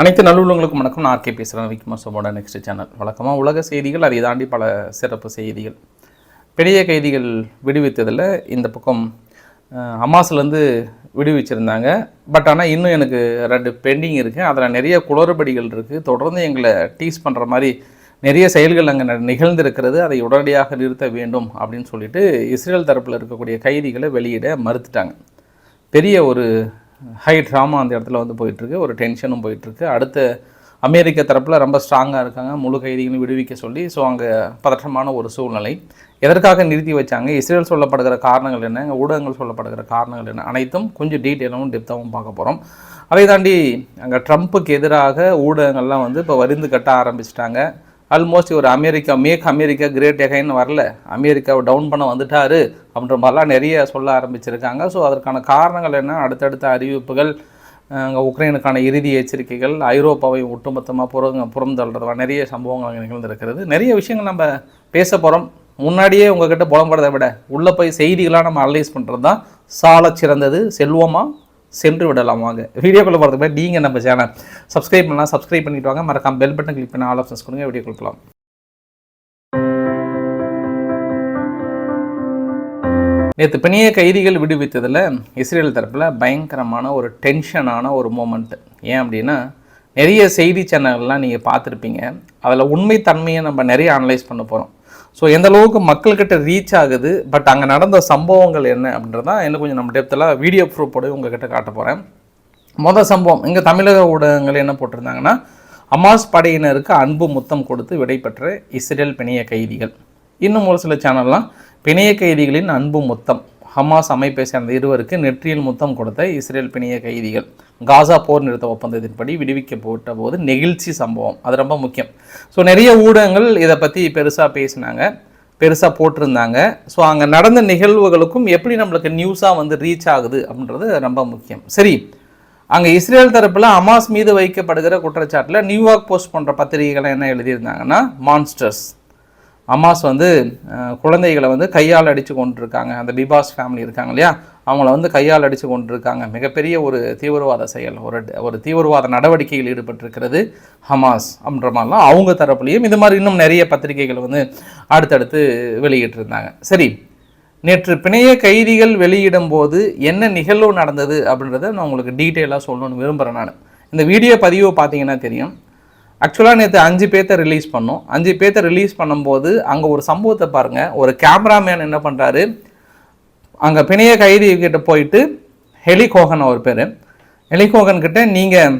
அனைத்து நல்லுள்ளங்களுக்கும் வணக்கம். நான் ஆர்கே பேசுகிறேன் விக்மா சோமோட நெக்ஸ்ட் சேனல் வழக்கமாக உலக செய்திகள் அதை தாண்டி பல சிறப்பு செய்திகள். பெரிய கைதிகள் விடுவித்ததில் இந்த பக்கம் ஹமாஸ்லேருந்து விடுவிச்சிருந்தாங்க. பட் ஆனால் இன்னும் எனக்கு ரெண்டு பெண்டிங் இருக்குது அதில் நிறைய குளறுபடிகள் இருக்குது தொடர்ந்து எங்களை டீஸ் பண்ணுற மாதிரி நிறைய செயல்கள் அங்கே நிகழ்ந்திருக்கிறது. அதை உடனடியாக நிறுத்த வேண்டும் அப்படின்னு சொல்லிட்டு இஸ்ரேல் தரப்பில் இருக்கக்கூடிய கைதிகளை வெளியிட மறுத்துட்டாங்க. பெரிய ஒரு ஹை ட்ராமா அந்த இடத்துல வந்து போயிட்டுருக்கு. ஒரு டென்ஷனும் போயிட்டுருக்கு. அடுத்து அமெரிக்க தரப்பில் ரொம்ப ஸ்ட்ராங்காக இருக்காங்க. முழு கைதிகளும் விடுவிக்க சொல்லி ஸோ அங்கே பதற்றமான ஒரு சூழ்நிலை. எதற்காக நிறுத்தி வச்சாங்க? இஸ்ரேல் சொல்லப்படுகிற காரணங்கள் என்ன? இங்க ஊடகங்கள் சொல்லப்படுகிற காரணங்கள் என்ன? அனைத்தும் கொஞ்சம் டீட்டெயிலாகவும் டெப்த்தாகவும் பார்க்க போகிறோம் அதை தாண்டி அங்கே ட்ரம்ப்புக்கு எதிராக ஊடகங்கள்லாம் வந்து இப்போ வரிந்து கட்ட ஆரம்பிச்சிட்டாங்க. ஆல்மோஸ்ட் ஒரு அமெரிக்கா மேக் அமெரிக்கா கிரேட் எகைன்னு வரல. அமெரிக்காவை டவுன் பண்ண வந்துட்டாரு அப்படின்ற மாதிரிலாம் நிறைய சொல்ல ஆரம்பிச்சிருக்காங்க. ஸோ அதற்கான காரணங்கள் என்ன? அடுத்தடுத்த அறிவிப்புகள் அங்கே உக்ரைனுக்கான இறுதி எச்சரிக்கைகள் ஐரோப்பாவை ஒட்டுமொத்தமாக புறங்க புறந்தள்ளுறதா நிறைய சம்பவங்கள் நிகழ்ந்திருக்கிறது. நிறைய விஷயங்கள் நம்ம பேச போகிறோம் முன்னாடியே உங்ககிட்ட புலம்படுறதை விட உள்ளே போய் செய்திகளாக நம்ம அனலைஸ் பண்ணுறது தான் சால சிறந்தது செல்வமாக சென்று விடலாம் வாங்க. வீடியோக்குள்ள போகிறதுக்கு முன்னாடி நீங்கள் நம்ம சேனல் சப்ஸ்கிரைப் பண்ணலாம். சப்ஸ்கிரைப் பண்ணிட்டு வாங்க. மறக்காம பெல் பட்டன் கிளிக் பண்ணி ஆல் ஆப்ஷன்ஸ் கொடுங்க. வீடியோ கொடுக்கலாம். நேற்று பிணைய கைதிகள் விடுவித்ததில் இஸ்ரேல் தரப்பில் பயங்கரமான ஒரு டென்ஷனான ஒரு மூமெண்ட் ஏன் அப்படின்னா நிறைய செய்தி சேனல்கள்லாம் நீங்கள் பார்த்துருப்பீங்க. அதில் உண்மைத்தன்மையை நம்ம நிறைய அனலைஸ் பண்ண போகிறோம் ஸோ எந்த அளவுக்கு மக்கள்கிட்ட ரீச் ஆகுது பட் அங்கே நடந்த சம்பவங்கள் என்ன அப்படின்றத இன்னும் கொஞ்சம் நம்ம டெப்த்தில் வீடியோ ப்ரூஃபோடு உங்ககிட்ட காட்ட போகிறேன் மொதல் சம்பவம் இங்கே தமிழக ஊடகங்கள் என்ன போட்டிருந்தாங்கன்னா அமாஸ் படையினருக்கு அன்பு முத்தம் கொடுத்து விடைபெற்ற இஸ்ரேல் பிணைய கைதிகள். இன்னும் ஒரு சில சேனல்லாம் பிணைய கைதிகளின் அன்பு முத்தம். ஹமாஸ் அமைப்பை சேர்ந்த இருவருக்கு நெற்றியில் முத்தம் கொடுத்த இஸ்ரேல் பிணைய கைதிகள். காசா போர் நிறுத்த ஒப்பந்தத்தின்படி விடுவிக்கப்பட்ட போது நெகிழ்ச்சி சம்பவம். அது ரொம்ப முக்கியம். ஸோ நிறைய ஊடகங்கள் இதை பற்றி பெருசாக பேசினாங்க. பெருசாக போட்டிருந்தாங்க. ஸோ அங்கே நடந்த நிகழ்வுகளுக்கும் எப்படி நம்மளுக்கு நியூஸாக வந்து ரீச் ஆகுது அப்படின்றது ரொம்ப முக்கியம். சரி அங்கே இஸ்ரேல் தரப்பில் அமாஸ் மீது வைக்கப்படுகிற குற்றச்சாட்டில் நியூயார்க் போஸ்ட் போன்ற பத்திரிகைகள் என்ன எழுதியிருந்தாங்கன்னா மான்ஸ்டர்ஸ் அம்மாஸ் வந்து குழந்தைகளை வந்து கையால் அடித்து கொண்டிருக்காங்க. அந்த பிபாஸ் ஃபேமிலி இருக்காங்க இல்லையா? அவங்கள வந்து கையால் அடித்து கொண்டிருக்காங்க. மிகப்பெரிய ஒரு தீவிரவாத செயல். ஒரு ஒரு தீவிரவாத நடவடிக்கையில் ஈடுபட்டிருக்கிறது ஹமாஸ் அப்படின்ற மாதிரிலாம் அவங்க தரப்புலையும். இது மாதிரி இன்னும் நிறைய பத்திரிகைகள் வந்து அடுத்தடுத்து வெளியிட்டிருந்தாங்க. சரி நேற்று பிணைய கைதிகள் வெளியிடும் போது என்ன நிகழ்வு நடந்தது அப்படின்றத நான் உங்களுக்கு டீட்டெயிலாக சொல்லணும்னு விரும்புகிறேன் நான். இந்த வீடியோ பதிவு பார்த்தீங்கன்னா தெரியும். ஆக்சுவலாக நேற்று அஞ்சு பேர்த்த ரிலீஸ் பண்ணோம். அஞ்சு பேர்த்த ரிலீஸ் பண்ணும்போது அங்கே ஒரு சம்பவத்தை பாருங்கள் ஒரு கேமராமேன் என்ன பண்ணுறாரு அங்கே பிணைய கைதி கிட்ட போயிட்டு ஹெலிகோகன் அவர் பேர். ஹெலிகோகன் கிட்ட நீங்கள்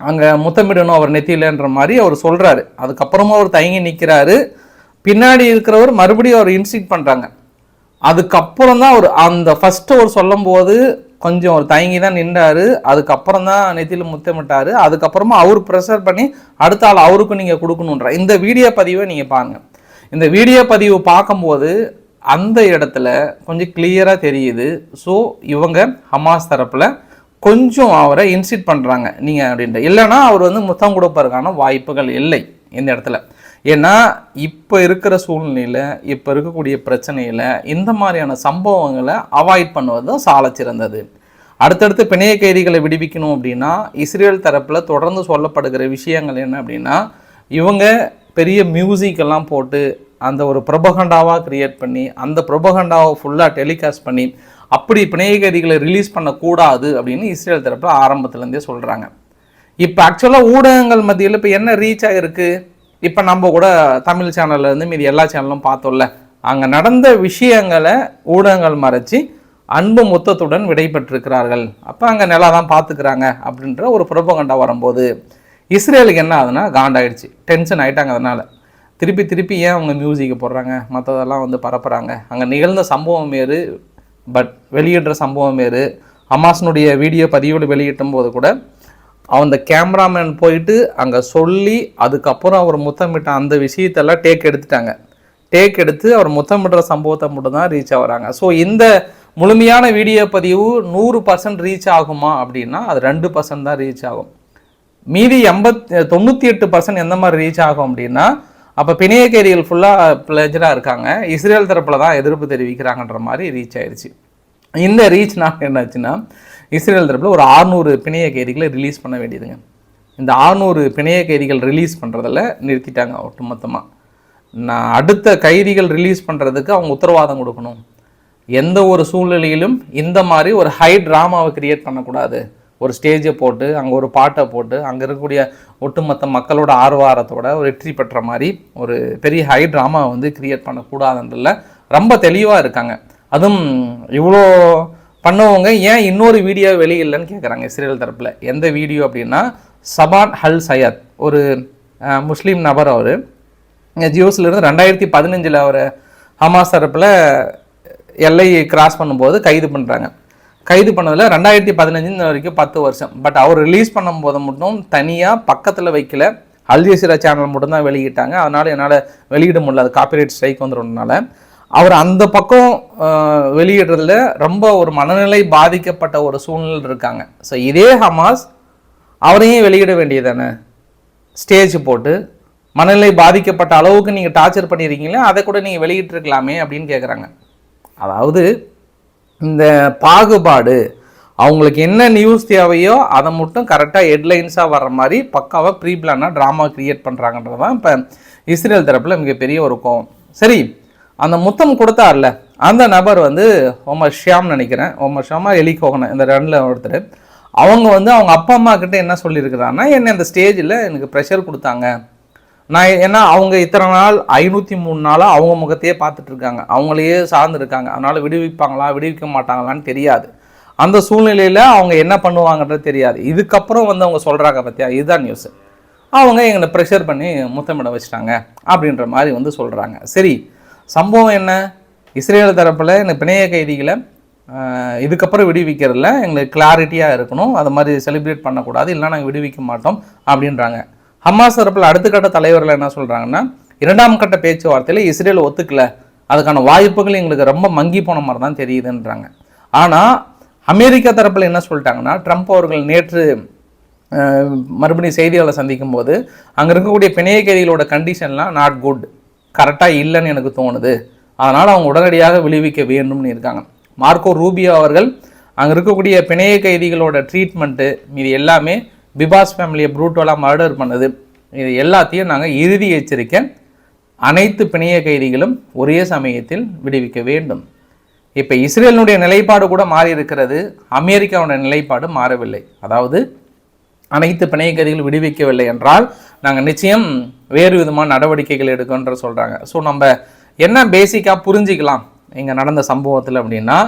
அங்கே முத்தமிடணும் அவர் நெத்தியிலன்ற மாதிரி அவர் சொல்கிறாரு அதுக்கப்புறமா அவர் தயங்கி நிற்கிறாரு பின்னாடி இருக்கிறவர் மறுபடியும் அவர் இன்ஸ்டிக் பண்ணுறாங்க அதுக்கப்புறம் தான் அவர் அந்த ஃபஸ்ட்டு அவர் சொல்லும்போது கொஞ்சம் ஒரு தயங்கி தான் நின்றாரு. அதுக்கப்புறம் தான் நெத்தியில் முத்தமிட்டார். அதுக்கப்புறமா அவர் ப்ரெஷர் பண்ணி அடுத்த ஆள் அவருக்கும் நீங்கள் கொடுக்கணுன்ற இந்த வீடியோ பதிவை நீங்கள் பாருங்கள் இந்த வீடியோ பதிவு பார்க்கும்போது அந்த இடத்துல கொஞ்சம் கிளியராக தெரியுது. ஸோ இவங்க ஹமாஸ் தரப்பில் கொஞ்சம் அவரை இன்சிட் பண்ணுறாங்க நீங்கள் அப்படின்ட்டு. இல்லைன்னா அவர் வந்து முத்தம் கொடுப்பதற்கான வாய்ப்புகள் இல்லை இந்த இடத்துல. ஏன்னா இப்போ இருக்கிற சூழ்நிலையில் இப்போ இருக்கக்கூடிய பிரச்சனையில் இந்த மாதிரியான சம்பவங்களை அவாய்ட் பண்ணுவது தான் சாலச் சிறந்தது. அடுத்தடுத்து பிணைய கைதிகளை விடுவிக்கணும் அப்படின்னா இஸ்ரேல் தரப்பில் தொடர்ந்து சொல்லப்படுகிற விஷயங்கள் என்ன அப்படின்னா இவங்க பெரிய மியூசிக் எல்லாம் போட்டு அந்த ஒரு ப்ரொபகண்டாவாக கிரியேட் பண்ணி அந்த ப்ரொபகண்டாவை ஃபுல்லாக டெலிகாஸ்ட் பண்ணி அப்படி பிணைய கைதிகளை ரிலீஸ் பண்ணக்கூடாது அப்படின்னு இஸ்ரேல் தரப்பில் ஆரம்பத்துலேருந்தே சொல்கிறாங்க இப்போ ஆக்சுவலாக ஊடகங்கள் மத்தியில் இப்போ என்ன ரீச் ஆகிருக்கு இப்போ நம்ம கூட தமிழ் சேனலில் இருந்து மீதி எல்லா சேனலும் பார்த்தோம்ல அங்கே நடந்த விஷயங்களை ஊடகங்கள் மறைச்சி அன்பு மொத்தத்துடன் விடைபெற்றிருக்கிறார்கள். அப்போ அங்கே நிலா தான் பார்த்துக்கிறாங்க அப்படின்ற ஒரு புரபகண்டா வரும்போது இஸ்ரேலுக்கு என்ன ஆகுதுன்னா காண்டாயிடுச்சு. டென்ஷன் ஆகிட்டாங்க அதனால். திருப்பி திருப்பி ஏன் அவங்க மியூசிக்கை போடுறாங்க? மற்றதெல்லாம் வந்து பரப்புகிறாங்க அங்கே நிகழ்ந்த சம்பவம் வேறு பட் வெளியிடுற சம்பவம் வேறு. ஹமாஸ்னுடைய வீடியோ பதிவோடு வெளியிட்டும் போது கூட அந்த கேமராமேன் போயிட்டு அங்கே சொல்லி அதுக்கப்புறம் அவர் முத்தமிட்ட அந்த விஷயத்தெல்லாம் டேக் எடுத்துட்டாங்க. டேக் எடுத்து அவர் முத்தமிடுற சம்பவத்தை மட்டும் தான் ரீச் ஆகுறாங்க. ஸோ இந்த முழுமையான வீடியோ பதிவு நூறு பர்சன்ட் ரீச் ஆகுமா அப்படின்னா அது ரெண்டு பர்சன்ட் தான் ரீச் ஆகும். மீதி எண்பத் தொண்ணூற்றி எட்டு பர்சன்ட் எந்த மாதிரி ரீச் ஆகும் அப்படின்னா அப்போ பிணையக்கேரிகள் ஃபுல்லாக பிளேஜராக இருக்காங்க. இஸ்ரேல் தரப்பில் தான் எதிர்ப்பு தெரிவிக்கிறாங்கன்ற மாதிரி ரீச் ஆயிடுச்சு இந்த ரீச்னால் என்னாச்சுன்னா இஸ்ரேல் தரப்பில் ஒரு 600 பிணைய கைதிகளை ரிலீஸ் பண்ண வேண்டியதுங்க. இந்த ஆறுநூறு பிணைய கைதிகள் ரிலீஸ் பண்ணுறதில் நிறுத்திட்டாங்க ஒட்டுமொத்தமாக நான் அடுத்த கைதிகள் ரிலீஸ் பண்ணுறதுக்கு அவங்க உத்தரவாதம் கொடுக்கணும். எந்த ஒரு சூழ்நிலையிலும் இந்த மாதிரி ஒரு ஹை ட்ராமாவை க்ரியேட் பண்ணக்கூடாது. ஒரு ஸ்டேஜை போட்டு அங்கே ஒரு பாட்டை போட்டு அங்கே இருக்கக்கூடிய ஒட்டுமொத்த மக்களோட ஆர்வாரத்தோட ஒரு வெற்றி பெற்ற மாதிரி ஒரு பெரிய ஹை ட்ராமாவை வந்து க்ரியேட் பண்ணக்கூடாதுன்றதில் ரொம்ப தெளிவாக இருக்காங்க. அதுவும் இவ்வளோ பண்ணவங்க ஏன் இன்னொரு வீடியோ வெளியில்லைன்னு கேட்குறாங்க இஸ்ரேல் தரப்பில். எந்த வீடியோ அப்படின்னா சபான் ஹல் சையத் ஒரு முஸ்லீம் நபர் அவர். ஜியோஸ்லேருந்து ரெண்டாயிரத்தி பதினஞ்சில் அவர் ஹமாஸ் தரப்பில் எல்லை கிராஸ் பண்ணும்போது கைது பண்ணுறாங்க கைது பண்ணதில் ரெண்டாயிரத்தி பதினஞ்சு வரைக்கும் பத்து வருஷம். பட் அவர் ரிலீஸ் பண்ணும்போது மட்டும் தனியாக பக்கத்தில் வைக்கல. அல்ஜசீரா சேனல் மட்டும்தான் வெளியிட்டாங்க. அதனால் என்னால் வெளியிட முடியல. அது காப்பிரைட் ஸ்ட்ரைக் வந்துடுறதுனால அவர் அந்த பக்கம் வெளியிடுறதுல ரொம்ப ஒரு மனநிலை பாதிக்கப்பட்ட ஒரு சூழ்நிலை இருக்காங்க. ஸோ இதே ஹமாஸ் அவரையும் வெளியிட வேண்டியதானே ஸ்டேஜ் போட்டு மனநிலை பாதிக்கப்பட்ட அளவுக்கு நீங்கள் டார்ச்சர் பண்ணியிருக்கீங்களே அதை கூட நீங்கள் வெளியிட்டிருக்கலாமே அப்படின்னு கேட்குறாங்க அதாவது இந்த பாகுபாடு அவங்களுக்கு என்ன நியூஸ் தேவையோ அதை மட்டும் கரெக்டாக ஹெட்லைன்ஸாக வர்ற மாதிரி பக்காவாக ப்ரீ பிளானாக ட்ராமா க்ரியேட் பண்ணுறாங்கன்றது தான் இப்போ இஸ்ரேல் தரப்பில் மிகப்பெரிய ஒரு கோவம் சரி அந்த முத்தம் கொடுத்தார்ல அந்த நபர் வந்து ஒமர் ஷியாம் நினைக்கிறேன். ஒமர் ஷியாமா எலிகோகனன் இந்த ரெண்டில் ஒருத்தர். அவங்க வந்து அவங்க அப்பா அம்மா கிட்ட என்ன சொல்லியிருக்கிறாங்கன்னா என்னை அந்த ஸ்டேஜில் எனக்கு ப்ரெஷர் கொடுத்தாங்க. நான் ஏன்னா அவங்க இத்தனை நாள் ஐநூற்றி மூணு நாளாக அவங்க முகத்தையே பார்த்துட்டு இருக்காங்க. அவங்களையே சார்ந்து இருக்காங்க. அதனால் விடுவிப்பாங்களா விடுவிக்க மாட்டாங்களான்னு தெரியாது. அந்த சூழ்நிலையில் அவங்க என்ன பண்ணுவாங்கன்றது தெரியாது. இதுக்கப்புறம் வந்து அவங்க சொல்கிறாங்க பார்த்தியா இதுதான் நியூஸ் அவங்க எங்களை ப்ரெஷர் பண்ணி முத்தமிட வச்சிட்டாங்க. அப்படின்ற மாதிரி வந்து சொல்கிறாங்க சரி சம்பவம் என்ன? இஸ்ரேல் தரப்பில் இந்த பிணைய கைதிகளை இதுக்கப்புறம் விடுவிக்கிறதுல எங்களுக்கு கிளாரிட்டியாக இருக்கணும். அது மாதிரி செலிப்ரேட் பண்ணக்கூடாது. இல்லைன்னா நாங்கள் விடுவிக்க மாட்டோம் அப்படின்றாங்க. ஹமாஸ் தரப்பில் அடுத்த கட்ட தலைவர்கள் என்ன சொல்கிறாங்கன்னா இரண்டாம் கட்ட பேச்சுவார்த்தையில் இஸ்ரேல் ஒத்துக்கல. அதுக்கான வாய்ப்புகள் எங்களுக்கு ரொம்ப மங்கி போன மாதிரி தான் தெரியுதுன்றாங்க. ஆனால் அமெரிக்கா தரப்பில் என்ன சொல்லிட்டாங்கன்னா ட்ரம்ப் அவர்கள் நேற்று மறுபடியும் செய்தியாளர் சந்திக்கும் போது அங்கே இருக்கக்கூடிய பிணைய கைதிகளோட கண்டிஷன்லாம் நாட் குட் கரெக்டாக இல்லைன்னு எனக்கு தோணுது. அதனால் அவங்க உடனடியாக விடுவிக்க வேண்டும்னு இருக்காங்க. மார்க்கோ ரூபியோ அவர்கள் அங்கே இருக்கக்கூடிய பிணைய கைதிகளோட ட்ரீட்மெண்ட்டு இது எல்லாமே பிபாஸ் ஃபேமிலியை ப்ரூட்டோலாக மர்டர் பண்ணது. இது எல்லாத்தையும் நாங்கள் இறுதி எச்சரிக்கை அனைத்து பிணைய கைதிகளும் ஒரே சமயத்தில் விடுவிக்க வேண்டும். இப்போ இஸ்ரேலினுடைய நிலைப்பாடு கூட மாறி இருக்கிறது. அமெரிக்காவுடைய நிலைப்பாடு மாறவில்லை. அதாவது அனைத்து பிணைய கைதிகள் விடுவிக்கவில்லை என்றால் நாங்கள் நிச்சயம் வேறு விதமான நடவடிக்கைகள் எடுக்கன்ற சொல்கிறாங்க ஸோ நம்ம என்ன பேசிக்காக புரிஞ்சிக்கலாம்? இங்கே நடந்த சம்பவத்தில் அப்படின்னா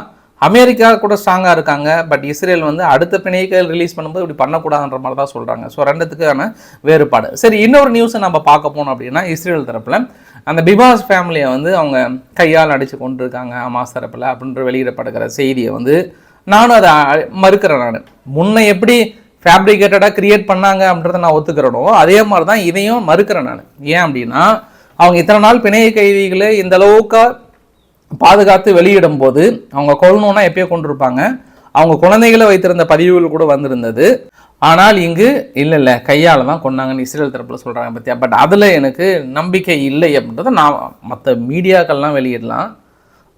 அமெரிக்கா கூட ஸ்ட்ராங்காக இருக்காங்க பட் இஸ்ரேல் வந்து அடுத்த பிணையங்கள் ரிலீஸ் பண்ணும்போது இப்படி பண்ணக்கூடாதுன்ற மாதிரி தான் சொல்கிறாங்க ஸோ ரெண்டுத்துக்கான வேறுபாடு. சரி இன்னொரு நியூஸை நம்ம பார்க்க போனோம் அப்படின்னா இஸ்ரேல் தரப்பில் அந்த பிபாஸ் ஃபேமிலியை வந்து அவங்க கையால் அடித்து கொண்டு இருக்காங்க அமாஸ் தரப்பில் அப்படின்ற வெளியிடப்படுகிற செய்தியை வந்து நானும் அதை மறுக்கிறேன் நான். முன்ன எப்படி ஃபேப்ரிகேட்டடாக கிரியேட் பண்ணாங்க அப்படின்றத நான் ஒத்துக்கிறனோ அதே மாதிரி தான் இதையும் மறுக்கிறேன் நான். ஏன் அப்படின்னா அவங்க இத்தனை நாள் பிணைய கைதிகளை இந்த அளவுக்கு பாதுகாத்து வெளியிடும் போது அவங்க கொள்ளணும்னா எப்பயோ கொண்டிருப்பாங்க. அவங்க குழந்தைகளை வைத்திருந்த பதிவுகள் கூட வந்திருந்தது. ஆனால் இங்கு இல்லை இல்லை கையால் தான் கொண்டாங்கன்னு இஸ்ரேல் தரப்பில் சொல்கிறாங்க பற்றியா பட் அதில் எனக்கு நம்பிக்கை இல்லை அப்படின்றத நான் மற்ற மீடியாக்கள்லாம் வெளியிடலாம்.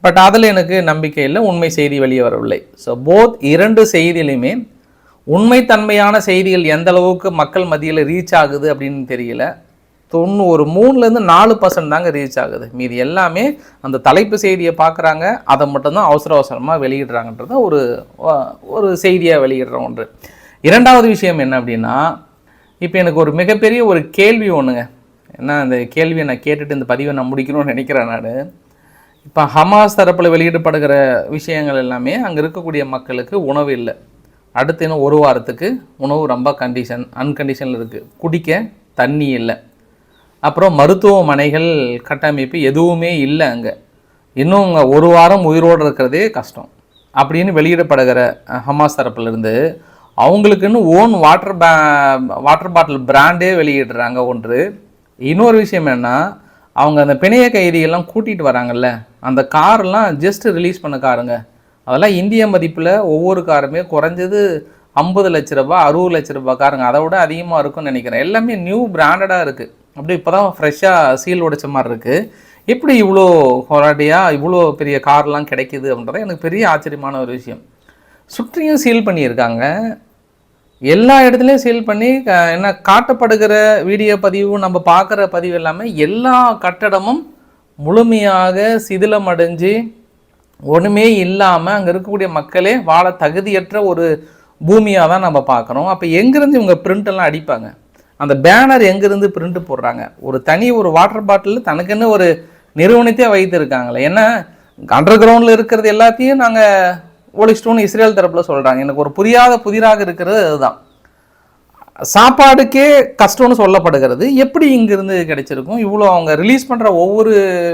பட் அதில் எனக்கு நம்பிக்கை இல்லை உண்மை செய்தி வெளியே வரவில்லை. ஸோ போத் இரண்டு செய்தியிலையுமே உண்மைத்தன்மையான செய்திகள் எந்த அளவுக்கு மக்கள் மத்தியில் ரீச் ஆகுது அப்படின்னு தெரியல. தொண்ணூறு மூணுலேருந்து நாலு பர்சன்ட் தாங்க ரீச் ஆகுது. மீதி எல்லாமே அந்த தலைப்பு செய்தியை பார்க்குறாங்க. அதை மட்டும்தான் அவசர அவசரமாக வெளியிடுறாங்கன்றது ஒரு ஒரு செய்தியாக வெளியிடுற ஒன்று. இரண்டாவது விஷயம் என்ன அப்படின்னா இப்போ எனக்கு ஒரு மிகப்பெரிய ஒரு கேள்வி ஒன்றுங்க என்ன அந்த கேள்வியை நான் கேட்டுட்டு இந்த பதிவை நான் முடிக்கணும்னு நினைக்கிறேன் நான். இப்போ ஹமாஸ் தரப்பில் வெளியிடப்படுகிற விஷயங்கள் எல்லாமே அங்கே இருக்கக்கூடிய மக்களுக்கு உணவு இல்லை. அடுத்து இன்னும் ஒரு வாரத்துக்கு உணவு ரொம்ப கண்டிஷன் அன்கண்டிஷனில் இருக்குது குடிக்க தண்ணி இல்லை. அப்புறம் மருத்துவமனைகள் கட்டமைப்பு எதுவுமே இல்லை அங்கே. இன்னும் அங்கே ஒரு வாரம் உயிரோடு இருக்கிறதே கஷ்டம். அப்படின்னு வெளியிடப்படுகிற ஹமாஸ் தரப்புலேருந்து அவங்களுக்குன்னு ஓன் வாட்டர் பே வாட்டர் பாட்டில் பிராண்டே வெளியிடுறாங்க ஒன்று. இன்னொரு விஷயம் என்ன அவங்க அந்த பிணைய கைதியெல்லாம் கூட்டிகிட்டு வராங்கல்ல அந்த கார்லாம் ஜஸ்ட் ரிலீஸ் பண்ண காருங்க அதெல்லாம் இந்திய மதிப்பில் ஒவ்வொரு காருமே குறைஞ்சது ஐம்பது லட்ச ரூபா அறுபது லட்ச ரூபாய் காருங்க. அதை விட அதிகமாக இருக்கும்னு நினைக்கிறேன். எல்லாமே நியூ பிராண்டடாக இருக்குது அப்படியே இப்போ தான் ஃப்ரெஷ்ஷாக சீல் உடைச்ச மாதிரி இருக்குது எப்படி இவ்வளோ ஹொராட்டியாக இவ்வளோ பெரிய கார்லாம் கிடைக்கிது அப்படின்றத எனக்கு பெரிய ஆச்சரியமான ஒரு விஷயம். சுற்றியும் சீல் பண்ணியிருக்காங்க. எல்லா இடத்துலையும் சீல் பண்ணி என்ன காட்டப்படுகிற வீடியோ பதிவு நம்ம பார்க்குற பதிவு எல்லாமே எல்லா கட்டடமும் முழுமையாக சிதிலமடைஞ்சு ஒன்றுமே இல்லாமல் அங்கே இருக்கக்கூடிய மக்களே வாழ தகுதியற்ற ஒரு பூமியாக தான் நம்ம பார்க்குறோம் அப்போ எங்கேருந்து இவங்க பிரிண்டெல்லாம் அடிப்பாங்க? அந்த பேனர் எங்கேருந்து பிரிண்ட் போடுறாங்க? ஒரு தனி ஒரு வாட்டர் பாட்டில் தனக்குன்னு ஒரு நிறுவனத்தையே வைத்திருக்காங்களே. ஏன்னா அண்டர் கிரவுண்டில் இருக்கிறது எல்லாத்தையும் நாங்கள் ஒழிச்சிட்டோன்னு இஸ்ரேல் தரப்பில் சொல்கிறாங்க எனக்கு ஒரு புரியாத புதிராக இருக்கிறது அதுதான். சாப்பாடுக்கே கஷ்டம்னு சொல்லப்படுகிறது. எப்படி இங்கிருந்து கிடைச்சிருக்கும்? இவ்வளோ அவங்க ரிலீஸ் பண்ணுற ஒவ்வொரு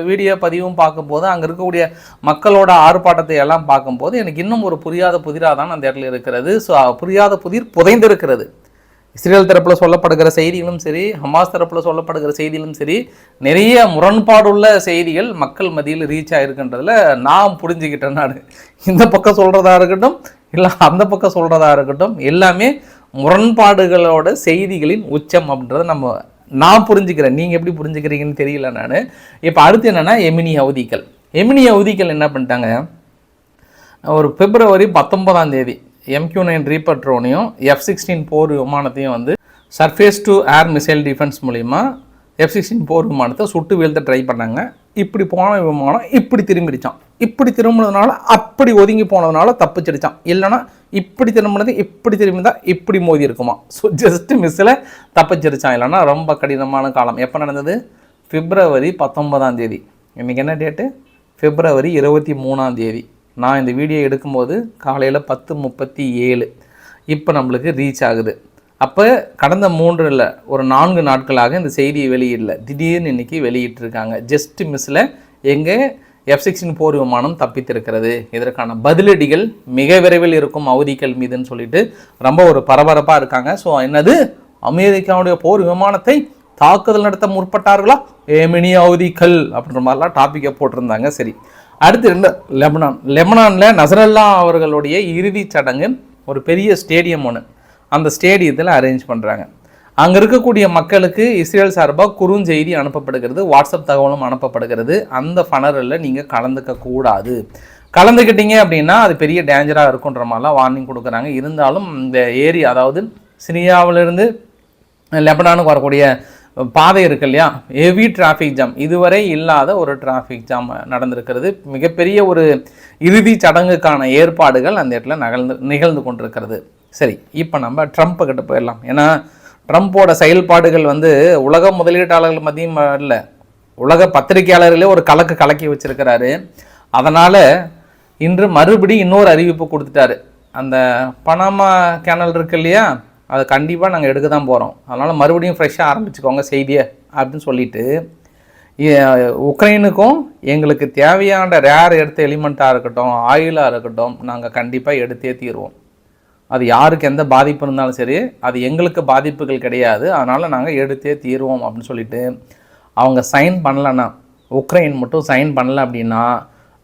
வீடியோ பதிவும் பார்க்கும்போது அங்கே இருக்கக்கூடிய மக்களோட ஆர்ப்பாட்டத்தை எல்லாம் பார்க்கும்போது எனக்கு இன்னும் ஒரு புரியாத புதிராக தான் அந்த இடத்துல இருக்கிறது. ஸோ புரியாத புதிர் புதைந்திருக்கிறது. இஸ்ரேல் தரப்பில் சொல்லப்படுகிற செய்திகளும் சரி ஹமாஸ் தரப்பில் சொல்லப்படுகிற செய்திகளும் சரி நிறைய முரண்பாடுள்ள செய்திகள் மக்கள் மத்தியில் ரீச் ஆகிருக்குன்றதில் நான் புரிஞ்சுக்கிட்டேன் நான். இந்த பக்கம் சொல்கிறதா இருக்கட்டும் இல்லை அந்த பக்கம் சொல்கிறதா இருக்கட்டும் எல்லாமே முரண்பாடுகளோட செய்திகளின் உச்சம் அப்படின்றத நம்ம நான் புரிஞ்சுக்கிறேன். நீங்கள் எப்படி புரிஞ்சுக்கிறீங்கன்னு தெரியல நான். இப்போ அடுத்து என்னென்னா எமினி அவதிகள். எமினி அவதிகள் என்ன பண்ணிட்டாங்க? ஒரு பிப்ரவரி பத்தொன்பதாம் தேதி எம்கியூ நைன் ரீபர் ட்ரோனையும் எஃப் சிக்ஸ்டீன் போர் விமானத்தையும் வந்து surface to air missile defence மூலிமா எஃப் சிக்ஸ்டீன் போர் விமானத்தை சுட்டு வீழ்த்த ட்ரை பண்ணாங்க. இப்படி போன விமானம் இப்படி திரும்பிடுச்சான் இப்படி திரும்பினதுனால அப்படி ஒதுங்கி போனதுனால தப்பிச்சிடுச்சான் இல்லைன்னா இப்படி திரும்பினது இப்படி திரும்பிதா இப்படி மோதி இருக்குமா ஸோ ஜஸ்ட் மிஸ்ஸில் தப்பிச்சிடுச்சான் இல்லைன்னா ரொம்ப கடினமான காலம். எப்போ நடந்தது? பிப்ரவரி பத்தொன்பதாம் தேதி. இன்றைக்கி என்ன டேட்டு பிப்ரவரி இருபத்தி மூணாம் தேதி. நான் இந்த வீடியோ எடுக்கும்போது காலையில் பத்து முப்பத்தி ஏழு. இப்போ நம்மளுக்கு ரீச் ஆகுது. அப்போ கடந்த மூன்று இல்லை ஒரு நான்கு நாட்களாக இந்த செய்தியை வெளியிடல. திடீர்னு இன்னைக்கு வெளியிட்டிருக்காங்க. ஜஸ்ட் மிஸ்ஸில் எங்கே எஃப் சிக்ஸ்டின் போர் விமானம் தப்பித்திருக்கிறது. இதற்கான பதிலடிகள் மிக விரைவில் இருக்கும் அவதிகள் மீதுன்னு சொல்லிட்டு ரொம்ப ஒரு பரபரப்பாக இருக்காங்க. ஸோ என்னது? அமெரிக்காவுடைய போர் விமானத்தை தாக்குதல் நடத்த முற்பட்டார்களா? ஏமினி அவதிகள் அப்படின்ற மாதிரிலாம் டாப்பிக்கை போட்டிருந்தாங்க. சரி. அடுத்து ரெண்டு லெபனான். லெபனானில் நசரல்லா அவர்களுடைய இறுதிச் சடங்கு ஒரு பெரிய ஸ்டேடியம் ஒன்று அந்த ஸ்டேடியத்தில் அரேஞ்ச் பண்ணுறாங்க அங்கே இருக்கக்கூடிய மக்களுக்கு இஸ்ரேல் சார்பாக குறுஞ்செய்தி அனுப்பப்படுகிறது வாட்ஸ்அப் தகவலும் அனுப்பப்படுகிறது. அந்த ஃபனரில் நீங்கள் கலந்துக்க கூடாது. கலந்துக்கிட்டீங்க அப்படின்னா அது பெரிய டேஞ்சராக இருக்குன்ற மாதிரிலாம் வார்னிங் கொடுக்குறாங்க. இருந்தாலும் இந்த ஏரி அதாவது சிரியாவிலிருந்து லெபனானுக்கு வரக்கூடிய பாதை இருக்கு இல்லையா? ஹெவி டிராஃபிக் ஜாம் இதுவரை இல்லாத ஒரு டிராஃபிக் ஜாம் நடந்திருக்கிறது. மிகப்பெரிய ஒரு இறுதி சடங்குக்கான ஏற்பாடுகள் அந்த இடத்துல நகழ்ந்து நிகழ்ந்து கொண்டிருக்கிறது. சரி இப்போ நம்ம ட்ரம்ப்பை கிட்ட போயிடலாம். ஏன்னா ட்ரம்ப்போட செயல்பாடுகள் வந்து உலக முதலீட்டாளர்கள் மத்தியும் இல்லை உலக பத்திரிகையாளர்களே ஒரு கலக்கு கலக்கி வச்சிருக்கிறாரு. அதனால் இன்று மறுபடி இன்னொரு அறிவிப்பு கொடுத்துட்டாரு. அந்த பனாமா கேனல் இருக்கு இல்லையா அதை கண்டிப்பாக நாங்கள் எடுக்க தான் போகிறோம் அதனால் மறுபடியும் ஃப்ரெஷ்ஷாக ஆரம்பிச்சுக்கோங்க செய்தியை அப்படின்னு சொல்லிட்டு உக்ரைனுக்கும் எங்களுக்கு தேவையான ரேர் எடுத்த எலிமெண்ட்டாக இருக்கட்டும் ஆயிலாக இருக்கட்டும் நாங்கள் கண்டிப்பாக எடுத்தே தீருவோம். அது யாருக்கு எந்த பாதிப்பு இருந்தாலும் சரி அது எங்களுக்கு பாதிப்புகள் கிடையாது. அதனால் நாங்கள் எடுத்தே தீருவோம் அப்படின்னு சொல்லிட்டு அவங்க சைன் பண்ணலன்னா உக்ரைன் மட்டும் சைன் பண்ணல அப்படின்னா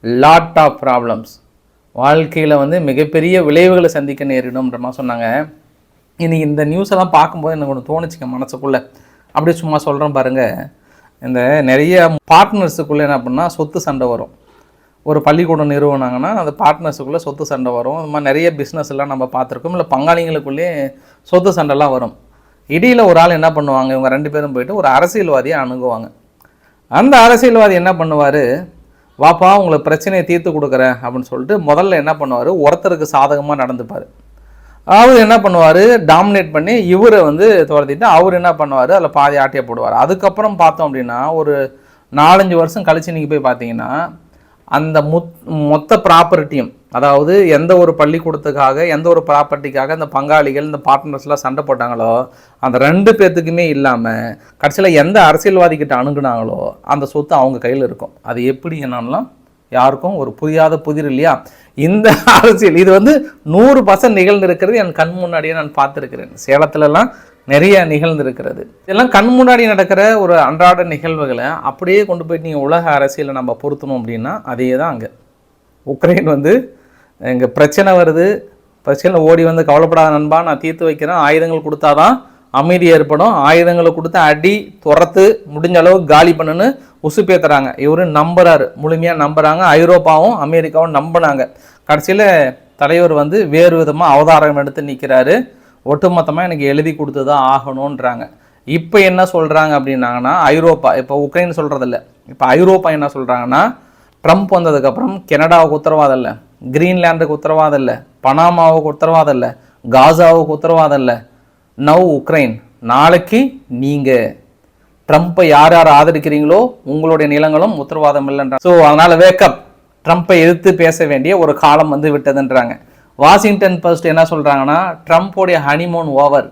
லாட் ஆஃப் ப்ராப்ளம்ஸ் வாழ்க்கையில் வந்து மிகப்பெரிய விளைவுகளை சந்திக்க நேரிடும்ன்ற மாதிரி சொன்னாங்க. இன்றைக்கி இந்த நியூஸ் எல்லாம் பார்க்கும்போது எனக்கு ஒன்று தோணுச்சுங்க மனசுக்குள்ளே. அப்படியே சும்மா சொல்கிறேன் பாருங்கள் இந்த நிறைய பார்ட்னர்ஸுக்குள்ளே என்ன அப்படின்னா சொத்து சண்டை வரும். ஒரு பள்ளிக்கூடம் நிறுவனாங்கன்னா அந்த பார்ட்னர்ஸுக்குள்ளே சொத்து சண்டை வரும். அது மாதிரி நிறைய பிஸ்னஸ் எல்லாம் நம்ம பார்த்துருக்கோம். இல்லை பங்காளிங்களுக்குள்ளேயே சொத்து சண்டைலாம் வரும். இடையில் ஒரு ஆள் என்ன பண்ணுவாங்க? இவங்க ரெண்டு பேரும் போயிட்டு ஒரு அரசியல்வாதியை அணுகுவாங்க. அந்த அரசியல்வாதி என்ன பண்ணுவார்? வாப்பா உங்களுக்கு பிரச்சனையை தீர்த்து கொடுக்குறேன் அப்படின்னு சொல்லிட்டு முதல்ல என்ன பண்ணுவார்? ஒருத்தருக்கு சாதகமாக நடந்துப்பார். அவர் என்ன பண்ணுவார்? டாமினேட் பண்ணி இவரை வந்து துரத்திட்டு அவர் என்ன பண்ணுவார்? அதில் பாதி ஆட்டையை போடுவார். அதுக்கப்புறம் பார்த்தோம் அப்படின்னா ஒரு நாலஞ்சு வருஷம் கழிச்சு நீங்கள் போய் பார்த்தீங்கன்னா அந்த முத் மொத்த ப்ராப்பர்ட்டியும் அதாவது எந்த ஒரு பள்ளிக்கூடத்துக்காக எந்த ஒரு ப்ராப்பர்ட்டிக்காக இந்த பங்காளிகள் இந்த பார்ட்னர்ஸ்லாம் சண்டை போட்டாங்களோ அந்த ரெண்டு பேர்த்துக்குமே இல்லாமல் கடைசியில் எந்த அரசியல்வாதிக்கிட்ட அணுகுனாங்களோ அந்த சொத்து அவங்க கையில் இருக்கும். அது எப்படி என்னன்னா யாருக்கும் ஒரு புரியாத புதிர் இல்லையா? இந்த அரசியல் இது வந்து நூறு பர்சன்ட் நிகழ்ந்திருக்கிறது என் கண் முன்னாடியே நான் பார்த்துருக்கிறேன். சேலத்துலலாம் நிறைய நிகழ்ந்திருக்கிறது. இதெல்லாம் கண் முன்னாடி நடக்கிற ஒரு அன்றாட நிகழ்வுகளை அப்படியே கொண்டு போயிட்டு நீங்கள் உலக அரசியலை நம்ம பொருத்தணும் அப்படின்னா அதே தான் அங்கே. உக்ரைன் வந்து இங்கே பிரச்சனை வருது. பிரச்சனை ஓடி வந்து கவலைப்படாத நண்பா நான் தீர்த்து வைக்கிறேன். ஆயுதங்கள் கொடுத்தாதான் அமைதி ஏற்படும். ஆயுதங்களை கொடுத்து அடி துரத்து முடிஞ்ச அளவு காலி பண்ணுன்னு உசுப்பேத்துறாங்க இவரு நம்புறாரு. முழுமையாக நம்புறாங்க. ஐரோப்பாவும் அமெரிக்காவும் நம்பினாங்க. கடைசியில் தலைவர் வந்து வேறு விதமாக அவதாரம் எடுத்து நிற்கிறாரு ஒட்டுமொத்தமாக எனக்கு எழுதி கொடுத்து தான் ஆகணுன்றாங்க இப்போ என்ன சொல்கிறாங்க அப்படின்னாங்கன்னா ஐரோப்பா இப்போ உக்ரைன் சொல்கிறதில்ல இப்போ ஐரோப்பா என்ன சொல்கிறாங்கன்னா ட்ரம்ப் வந்ததுக்கப்புறம் கெனடாவுக்கு உத்தரவாதம் இல்லை கிரீன்லேண்டுக்கு உத்தரவாதம் இல்லை பனாமாவுக்கு உத்தரவாதம் இல்லை காசாவுக்கு உத்தரவாதம் இல்லை. நவ் உக்ரைன் நாளைக்கு நீங்கள் ட்ரம்ப்பை யார் யார் ஆதரிக்கிறீங்களோ உங்களுடைய நிலங்களும் உத்தரவாதம் இல்லைன்றாங்க. ஸோ அதனால் வேக்கப் ட்ரம்ப்பை எதிர்த்து பேச வேண்டிய ஒரு காலம் வந்து விட்டதுன்றாங்க. வாஷிங்டன் போஸ்ட் என்ன சொல்கிறாங்கன்னா ட்ரம்ப்போடைய ஹனிமூன் ஓவர்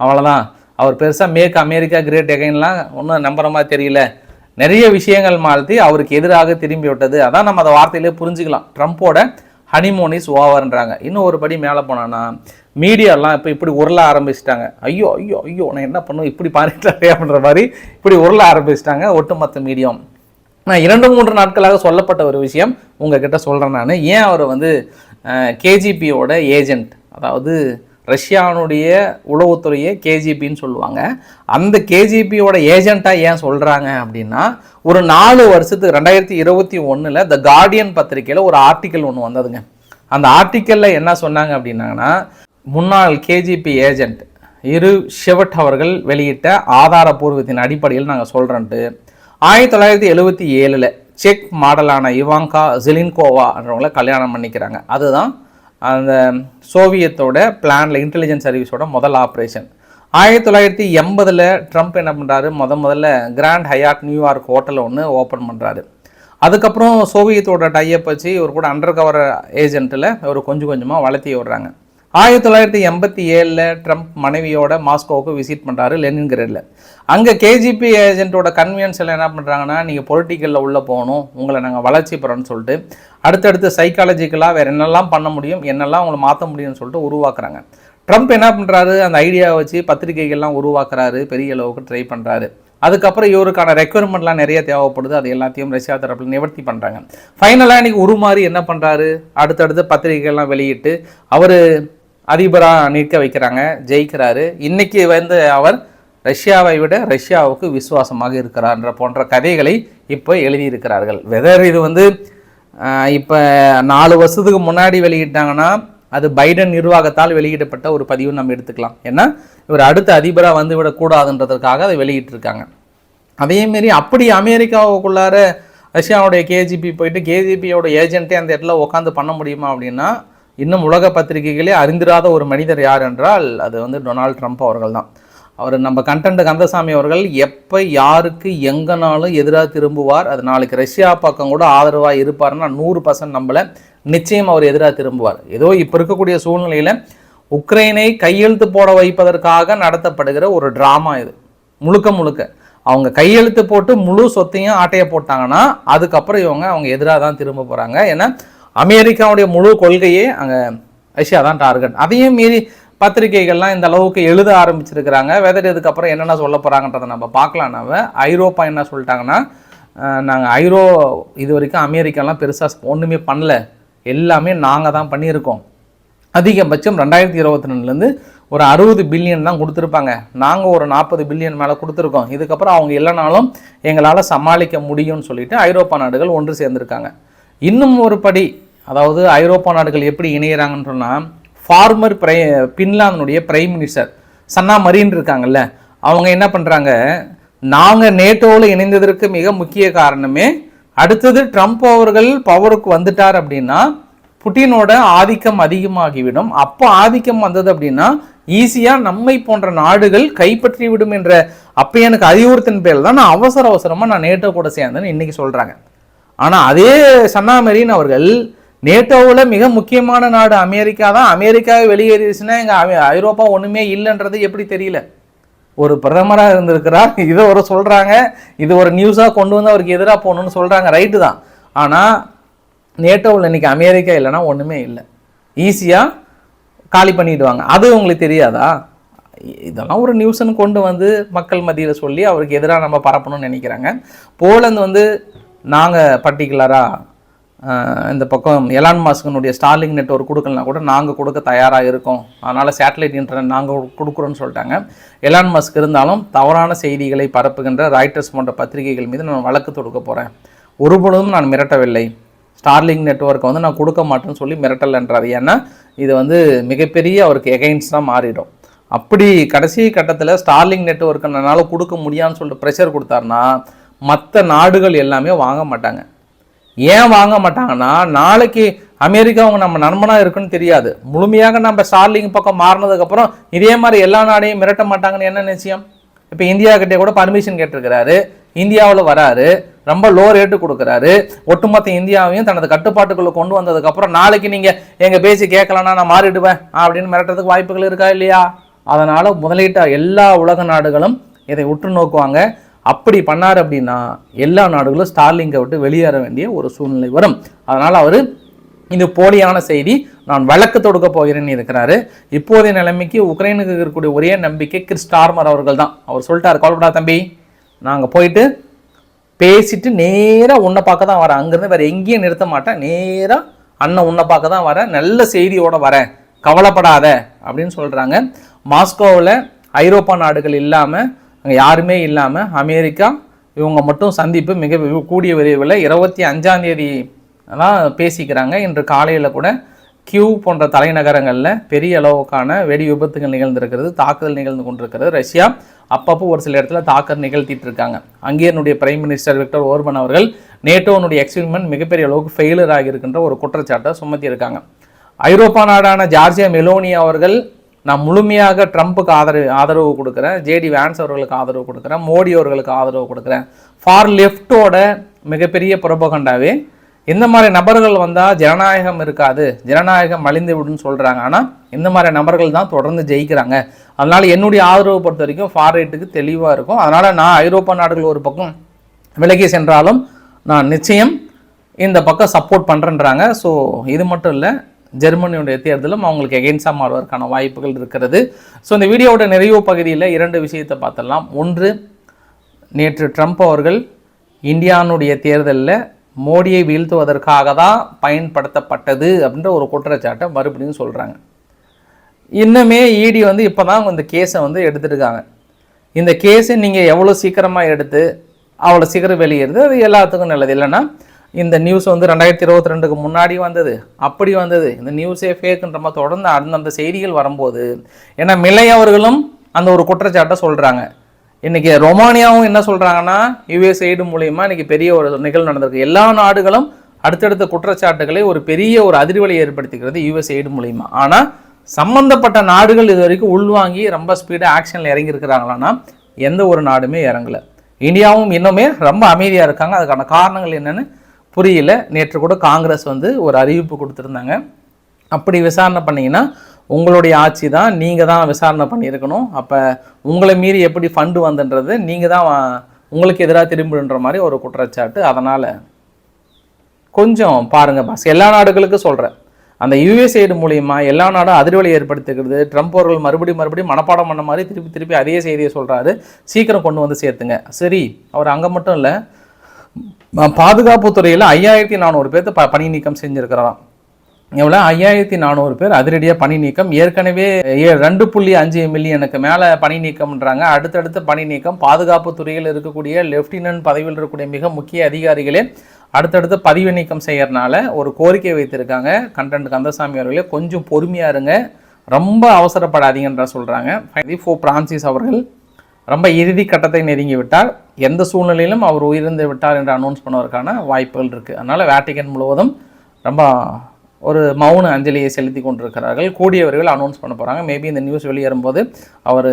அவ்வளோதான் அவர் பெருசாக மேக் அமெரிக்கா கிரேட் எகைன்லாம் ஒன்றும் நம்புகிற மாதிரி தெரியல. நிறைய விஷயங்கள் மாற்றி அவருக்கு எதிராக திரும்பி விட்டது அதான் நம்ம அந்த வார்த்தையிலே புரிஞ்சுக்கலாம். ட்ரம்ப்போட ஹனிமூன் இஸ் ஓவர்ன்றாங்க இன்னும் ஒரு படி மேலே போனோன்னா மீடியாலாம் இப்போ இப்படி உருள ஆரம்பிச்சிட்டாங்க. ஐயோ ஐயோ ஐயோ நான் என்ன பண்ணும் இப்படி பாருட்டாரே அப்படின்ற மாதிரி இப்படி உருள ஆரம்பிச்சிட்டாங்க ஒட்டுமொத்த மீடியம் நான் இரண்டு மூன்று நாட்களாக சொல்லப்பட்ட ஒரு விஷயம் உங்ககிட்ட சொல்கிறேன் நான். ஏன் அவர் வந்து கேஜிபியோட ஏஜென்ட் அதாவது ரஷ்யானுடைய உளவுத்துறையை கேஜிபின்னு சொல்லுவாங்க. அந்த கேஜிபியோட ஏஜெண்ட்டாக ஏன் சொல்கிறாங்க அப்படின்னா ஒரு நாலு வருஷத்துக்கு ரெண்டாயிரத்தி இருபத்தி ஒன்றில் த கார்டியன் பத்திரிக்கையில் ஒரு ஆர்டிக்கல் ஒன்று வந்ததுங்க. அந்த ஆர்டிக்கலில் என்ன சொன்னாங்க அப்படின்னாங்கன்னா முன்னாள் கேஜிபி ஏஜெண்ட் இரு ஷெவட் அவர்கள் வெளியிட்ட ஆதாரபூர்வத்தின் அடிப்படையில் நாங்கள் சொல்கிறோன்ட்டு ஆயிரத்தி தொள்ளாயிரத்தி எழுபத்தி ஏழில் செக் மாடலான இவாங்கா ஜிலின்கோவான்றவங்கள கல்யாணம் பண்ணிக்கிறாங்க. அதுதான் அந்த சோவியத்தோட பிளானில் இன்டெலிஜென்ஸ் சர்வீஸோட முதல் ஆப்ரேஷன் ஆயிரத்தி தொள்ளாயிரத்தி எண்பதில் ட்ரம்ப் என்ன பண்ணுறாரு முத முதல்ல Grand Hyatt New York hotel ஒன்று ஓப்பன் பண்ணுறாரு அதுக்கப்புறம் சோவியத்தோட டையப் வச்சு இவர் கூட அண்டர் கவர் ஏஜென்ட்டில் இவர் கொஞ்சம் கொஞ்சமாக வளர்த்தி விடுறாங்க. ஆயிரத்தி தொள்ளாயிரத்தி எண்பத்தி ஏழில் ட்ரம்ப் மனைவியோட மாஸ்கோவுக்கு விசிட் பண்ணுறாரு லெனின்கிரேடில். அங்கே கேஜிபி ஏஜென்ட்டோட கன்வீனியன்ஸில் என்ன பண்ணுறாங்கன்னா நீங்கள் பொலிட்டிக்கலில் உள்ளே போகணும் உங்களை நாங்கள் வளர்ச்சி பெறோம்னு சொல்லிட்டு அடுத்தடுத்து சைக்காலஜிக்கலாக வேறு என்னெல்லாம் பண்ண முடியும் என்னெல்லாம் உங்களை மாற்ற முடியும்னு சொல்லிட்டு உருவாக்குறாங்க. ட்ரம்ப் என்ன பண்ணுறாரு அந்த ஐடியாவை வச்சு பத்திரிகைகள்லாம் உருவாக்குறாரு பெரிய அளவுக்கு ட்ரை பண்ணுறாரு அதுக்கப்புறம் இவருக்கான ரெக்குயர்மெண்ட்லாம் நிறைய தேவைப்படுது அது எல்லாத்தையும் ரஷ்யா தரப்பில் நிவர்த்தி பண்ணுறாங்க ஃபைனலாக இன்றைக்கி உருமாறி என்ன பண்ணுறாரு அடுத்தடுத்து பத்திரிகைகள்லாம் வெளியிட்டு அவர் அதிபராக நிற்க வைக்கிறாங்க ஜெயிக்கிறாரு. இன்னைக்கு வந்து அவர் ரஷ்யாவை விட ரஷ்யாவுக்கு விசுவாசமாக இருக்கிறார்ன்ற போன்ற கதைகளை இப்போ எழுதியிருக்கிறார்கள். வெதர் இது வந்து இப்போ நாலு வருஷத்துக்கு முன்னாடி வெளியிட்டாங்கன்னா அது பைடன் நிர்வாகத்தால் வெளியிடப்பட்ட ஒரு பதிவு நம்ம எடுத்துக்கலாம். ஏன்னா இவர் அடுத்த அதிபராக வந்து விடக்கூடாதுன்றதுக்காக அதை வெளியிட்டிருக்காங்க. அதேமாரி அப்படி அமெரிக்காவுக்குள்ளார ரஷ்யாவுடைய கேஜிபி போயிட்டு கேஜிபியோட ஏஜென்ட்டே அந்த இடத்துல உட்காந்து பண்ண முடியுமா அப்படின்னா இன்னும் உலக பத்திரிகைகளே அறிந்திராத ஒரு மனிதர் யார் என்றால் அது வந்து டொனால்ட் ட்ரம்ப் அவர்கள் தான் அவர் நம்ம கண்டன்ட் கந்தசாமி அவர்கள் எப்போ யாருக்கு எங்கனாலும் எதிராக திரும்புவார். அது நாளைக்கு ரஷ்யா பக்கம் கூட ஆதரவாக இருப்பார்னா நூறு பர்சன்ட் நம்மளை நிச்சயம் அவர் எதிராக திரும்புவார். ஏதோ இப்போ இருக்கக்கூடிய சூழ்நிலையில் உக்ரைனை கையெழுத்து போட வைப்பதற்காக நடத்தப்படுகிற ஒரு ட்ராமா இது. முழுக்க முழுக்க. அவங்க கையெழுத்து போட்டு முழு சொத்தையும் ஆட்டையை போட்டாங்கன்னா அதுக்கப்புறம் இவங்க அவங்க எதிராக தான் திரும்ப போகிறாங்க ஏன்னா அமெரிக்காவுடைய முழு கொள்கையே அங்கே ரஷ்யா தான் டார்கெட் அதையும் மீறி பத்திரிகைகள்லாம் இந்த அளவுக்கு எழுத ஆரம்பிச்சிருக்கிறாங்க. வெதர் இதுக்கப்புறம் என்னென்ன சொல்ல போகிறாங்கன்றதை நம்ம பார்க்கலாம்னாவ ஐரோப்பா என்ன சொல்லிட்டாங்கன்னா நாங்கள் ஐரோ இது வரைக்கும் அமெரிக்காலாம் பெருசாக ஒன்றுமே பண்ணல. எல்லாமே நாங்கள் தான் பண்ணியிருக்கோம். அதிகபட்சம் ரெண்டாயிரத்தி இருபத்தி ரெண்டுலேருந்து ஒரு அறுபது பில்லியன் தான் கொடுத்துருப்பாங்க. நாங்கள் ஒரு நாற்பது பில்லியன் மேலே கொடுத்துருக்கோம். இதுக்கப்புறம் அவங்க இல்லைனாலும் எங்களால் சமாளிக்க முடியும்னு சொல்லிட்டு ஐரோப்பா நாடுகள் ஒன்று சேர்ந்துருக்காங்க. இன்னும் ஒரு படி அதாவது ஐரோப்பா நாடுகள் எப்படி இணையிறாங்கன்னு சொன்னால் ஃபார்மர் பிரை பின்லாந்தினுடைய பிரைம் மினிஸ்டர் சன்னா மரீன் இருக்காங்கல்ல அவங்க என்ன பண்ணுறாங்க நாங்கள் நேட்டோவில் இணைந்ததற்கு மிக முக்கிய காரணமே அடுத்தது ட்ரம்ப் அவர்கள் பவருக்கு வந்துட்டார் அப்படின்னா புட்டினோட ஆதிக்கம் அதிகமாகிவிடும். அப்போ ஆதிக்கம் வந்தது அப்படின்னா ஈஸியாக நம்மை போன்ற நாடுகள் கைப்பற்றி விடும் என்ற அப்போ எனக்கு அறிவுறுத்தின் பேரில் தான் நான் அவசர அவசரமாக நான் நேட்டோ கூட சேர்ந்தேன்னு இன்றைக்கி சொல்கிறாங்க ஆனால் அதே சன்னா மெரீன் அவர்கள் நேட்டோவில் மிக முக்கியமான நாடு அமெரிக்கா தான். அமெரிக்காவை வெளியேறிடுச்சுன்னா எங்கள் ஐரோப்பா ஒன்றுமே இல்லைன்றது எப்படி தெரியல? ஒரு பிரதமராக இருந்திருக்கிறார். இதை ஒரு சொல்கிறாங்க இது ஒரு நியூஸாக கொண்டு வந்து அவருக்கு எதிராக போகணுன்னு சொல்கிறாங்க ரைட்டு தான். ஆனால் நேட்டோவில் இன்றைக்கி அமெரிக்கா இல்லைன்னா ஒன்றுமே இல்லை. ஈஸியாக காலி பண்ணிடுவாங்க. அது உங்களுக்கு தெரியாதா? இதெல்லாம் ஒரு நியூஸ்ன்னு கொண்டு வந்து மக்கள் மத்தியில் சொல்லி அவருக்கு எதிராக நம்ம பரப்பணும்னு நினைக்கிறாங்க. போலந்து வந்து நாங்கள் பர்டிகுலராக இந்த பக்கம் எலான் மாஸ்கனுடைய ஸ்டார்லிங் நெட்ஒர்க் கொடுக்கலனா கூட நாங்கள் கொடுக்க தயாராக இருக்கோம். அதனால் சேட்டலைட் இன்டர்நெட் நாங்கள் கொடுக்குறோன்னு சொல்லிட்டாங்க. எலான் மாஸ்க் இருந்தாலும் தவறான செய்திகளை பரப்புகின்ற ராய்டர்ஸ் போன்ற பத்திரிகைகள் மீது நான் வழக்கு தொடுக்க போகிறேன் ஒருபொழுதும் நான் மிரட்டவில்லை. ஸ்டார்லிங் நெட்ஒர்க்கை வந்து நான் கொடுக்க மாட்டேன்னு சொல்லி மிரட்டலைன்றது ஏன்னா இது வந்து மிகப்பெரிய அவருக்கு எகைன்ஸ்டாக மாறிடும். அப்படி கடைசி கட்டத்தில் ஸ்டார்லிங் நெட்ஒர்க்குனால கொடுக்க முடியான்னு சொல்லிட்டு ப்ரெஷர் கொடுத்தாருன்னா மற்ற நாடுகள் எல்லாமே வாங்க மாட்டாங்க. ஏன் வாங்க மாட்டாங்கன்னா நாளைக்கு அமெரிக்கா அவங்க நம்ம நண்பனாக இருக்குன்னு தெரியாது. முழுமையாக நம்ம ஸ்டார்லிங் பக்கம் மாறினதுக்கப்புறம் இதே மாதிரி எல்லா நாடையும் மிரட்ட மாட்டாங்கன்னு என்ன நிச்சயம்? இப்போ இந்தியா கிட்டே கூட பர்மிஷன் கேட்டிருக்கிறாரு. இந்தியாவில் வராரு. ரொம்ப லோ ரேட்டு கொடுக்குறாரு. ஒட்டுமொத்த இந்தியாவையும் தனது கட்டுப்பாட்டுக்குள்ளே கொண்டு வந்ததுக்கப்புறம் நாளைக்கு நீங்கள் எங்கள் பேசி கேட்கலன்னா நான் மாறிடுவேன் அப்படின்னு மிரட்டுறதுக்கு வாய்ப்புகள் இருக்கா இல்லையா? அதனால் முதலீட்டாக எல்லா உலக நாடுகளும் இதை உற்று நோக்குவாங்க. அப்படி பண்ணார் அப்படின்னா எல்லா நாடுகளும் ஸ்டார்லிங்கை விட்டு வெளியேற வேண்டிய ஒரு சூழ்நிலை வரும். அதனால் அவர் இது போலியான செய்தி நான் வழக்கு தொடுக்க போகிறேன்னு இருக்கிறாரு. இப்போதைய நிலைமைக்கு உக்ரைனுக்கு இருக்கக்கூடிய ஒரே நம்பிக்கை கிறிஸ்டார்மர் அவர்கள் தான். அவர் சொல்லிட்டார் கவலைப்படா தம்பி நாங்கள் போயிட்டு பேசிட்டு நேராக உன்னை பார்க்க தான் வரேன். அங்கேருந்து வேறு எங்கேயும் நிறுத்த மாட்டேன். நேராக அண்ணன் உன்னை பார்க்க தான் வரேன். நல்ல செய்தியோடு வரேன். கவலைப்படாத அப்படின்னு சொல்கிறாங்க மாஸ்கோவில் ஐரோப்பா நாடுகள் இல்லாமல் அங்கே யாருமே இல்லாமல் அமெரிக்கா இவங்க மட்டும் சந்திப்பு மிக கூடிய விரைவில் இருபத்தி அஞ்சாந்தேதி தான் பேசிக்கிறாங்க. இன்று காலையில் கூட கியூ போன்ற தலைநகரங்களில் பெரிய அளவுக்கான வெடி விபத்துகள் நிகழ்ந்திருக்கிறது தாக்குதல் நிகழ்ந்து கொண்டிருக்கிறது. ரஷ்யா அப்பப்போ ஒரு சில இடத்துல தாக்கல் நிகழ்த்திட்டு இருக்காங்க அங்கேயனுடைய பிரைம் மினிஸ்டர் விக்டர் ஓர்பன் அவர்கள் நேட்டோனுடைய எக்ஸ்பிரிமெண்ட் மிகப்பெரிய அளவுக்கு ஃபெயிலர் ஆகியிருக்கின்ற ஒரு குற்றச்சாட்டை சுமத்தியிருக்காங்க. ஐரோப்பா நாடான ஜார்ஜியா மெலோனி அவர்கள் நான் முழுமையாக ட்ரம்ப்புக்கு ஆதரவு ஆதரவு கொடுக்குறேன். ஜேடி வேன்ஸ் அவர்களுக்கு ஆதரவு கொடுக்குறேன். மோடி அவர்களுக்கு ஆதரவு கொடுக்குறேன். ஃபார் லெஃப்டோட மிகப்பெரிய புறபகண்டாவே இந்த மாதிரி நபர்கள் வந்தால் ஜனநாயகம் இருக்காது ஜனநாயகம் மலிந்து விடுன்னு சொல்கிறாங்க ஆனால் இந்த மாதிரி நபர்கள் தான் தொடர்ந்து ஜெயிக்கிறாங்க. அதனால் என்னுடைய ஆதரவு பொறுத்த வரைக்கும் ஃபார்ரைட்டுக்கு தெளிவாக இருக்கும். அதனால் நான் ஐரோப்பா நாடுகள் ஒரு பக்கம் விலகி சென்றாலும் நான் நிச்சயம் இந்த பக்கம் சப்போர்ட் பண்ணுறேன்றாங்க ஸோ இது மட்டும் இல்லை ஜெர்மனியுடைய தேர்தலும் அவங்களுக்கு எகெயின்ஸாக மாறுவதற்கான வாய்ப்புகள் இருக்கிறது. ஸோ இந்த வீடியோவோட நிறைவு பகுதியில் இரண்டு விஷயத்தை பார்த்தலாம் ஒன்று நேற்று ட்ரம்ப் அவர்கள் இந்தியானுடைய தேர்தலில் மோடியை வீழ்த்துவதற்காக தான் பயன்படுத்தப்பட்டது அப்படின்ற ஒரு குற்றச்சாட்டை மறுபடியும் சொல்கிறாங்க இன்னுமே இடி வந்து இப்போ தான் இந்த கேஸை வந்து எடுத்துருக்காங்க இந்த கேஸை நீங்கள் எவ்வளோ சீக்கிரமாக எடுத்து அவ்வளோ சீக்கிரம் வெளியேறுது அது எல்லாத்துக்கும் நல்லது. இல்லைன்னா இந்த நியூஸ் வந்து ரெண்டாயிரத்தி இருபத்தி ரெண்டுக்கு முன்னாடி வந்தது அப்படி வந்தது. இந்த நியூஸே ஃபேக்குன்ற மாதிரி தொடர்ந்து அந்தந்த செய்திகள் வரும்போது ஏன்னா மில்லை அவர்களும் அந்த ஒரு குற்றச்சாட்டை சொல்கிறாங்க இன்றைக்கி ரொமானியாவும் என்ன சொல்கிறாங்கன்னா ஐடு மூலயமா இன்றைக்கி பெரிய ஒரு நிகழ்வு நடந்திருக்கு. எல்லா நாடுகளும் அடுத்தடுத்த குற்றச்சாட்டுகளை ஒரு பெரிய ஒரு அதிர்வலை ஏற்படுத்திக்கிறது ஐடு மூலயமா. ஆனால் சம்மந்தப்பட்ட நாடுகள் இது வரைக்கும் உள்வாங்கி ரொம்ப ஸ்பீடாக ஆக்ஷனில் இறங்கியிருக்கிறாங்களான்னா எந்த ஒரு நாடுமே இறங்கல. இந்தியாவும் இன்னுமே ரொம்ப அமைதியாக இருக்காங்க. அதுக்கான காரணங்கள் என்னென்னு புரியல. நேற்று கூட காங்கிரஸ் வந்து ஒரு அறிவிப்பு கொடுத்துருந்தாங்க. அப்படி விசாரணை பண்ணீங்கன்னா உங்களுடைய ஆட்சி தான் நீங்கள் தான் விசாரணை பண்ணியிருக்கணும். அப்போ உங்களை மீறி எப்படி ஃபண்டு வந்துன்றது நீங்கள் தான் உங்களுக்கு எதிராக திரும்பின்ற மாதிரி ஒரு குற்றச்சாட்டு. அதனால் கொஞ்சம் பாருங்கள் பாஸ் எல்லா நாடுகளுக்கும் சொல்கிறேன் அந்த யூஎஸ்ஐடு மூலியமா எல்லா நாடும் அதிர்வலை ஏற்படுத்திக்கிறது. ட்ரம்ப் அவர்கள் மறுபடியும் மறுபடியும் மனப்பாடம் பண்ண மாதிரி திருப்பி திருப்பி அதே செய்தியை சொல்கிறாரு சீக்கிரம் கொண்டு வந்து சேர்த்துங்க. சரி அவர் அங்கே மட்டும் இல்லை. பாதுகாப்பு துறையில் ஐயாயிரத்தி நானூறு பேர்த்து ப பணி நீக்கம் செஞ்சுருக்கிறாராம். எவ்வளோ ஐயாயிரத்தி நானூறு பேர் அதிரடியாக பணி நீக்கம் ஏற்கனவே ஏ- ரெண்டு புள்ளி அஞ்சு மில்லியனுக்கு மேலே பணி நீக்கம்ன்றாங்க. அடுத்தடுத்து பணி நீக்கம் பாதுகாப்பு துறையில் இருக்கக்கூடிய லெப்டினன்ட் பதவியில் இருக்கக்கூடிய மிக முக்கிய அதிகாரிகளே அடுத்தடுத்து பதிவு நீக்கம் செய்யறதுனால ஒரு கோரிக்கை வைத்திருக்காங்க. கண்டன்ட் கந்தசாமி அவர்களே கொஞ்சம் பொறுமையாக இருங்க. ரொம்ப அவசரப்படாதீங்கன்ற சொல்கிறாங்க ஃபோ பிரான்சிஸ் அவர்கள். ரொம்ப இறுதி கட்டத்தை நெருங்கிவிட்டார் எந்த சூழ்நிலையிலும் அவர் உயிர்ந்து விட்டார் என்று அனௌன்ஸ் பண்ணுவதற்கான வாய்ப்புகள் இருக்குது அதனால் வேட்டிகன் முழுவதும் ரொம்ப ஒரு மௌன அஞ்சலியை செலுத்தி கொண்டிருக்கிறார்கள். கூடியவர்கள் அனௌன்ஸ் பண்ண போகிறாங்க மேபி இந்த நியூஸ் வெளியேறும்போது அவர்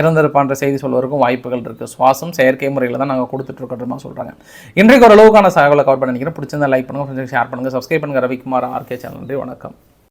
இறந்திருப்பான்ற செய்தி சொல்வதற்கும் வாய்ப்புகள் இருக்குது சுவாசம் செயற்கை முறையில் தான் நாங்கள் கொடுத்துட்ருக்கோமா சொல்கிறாங்க இன்றைக்கு ஓரளவுக்கான தகவலை கவர் பண்ணி நினைக்கிறேன். பிடிச்சிருந்தா லைக் பண்ணுங்கள் ஷேர் பண்ணுங்கள் சப்ஸ்கிரைப் பண்ணுங்கள் ரவிக்குமார் ஆர்கே சேனல் நன்றி வணக்கம்.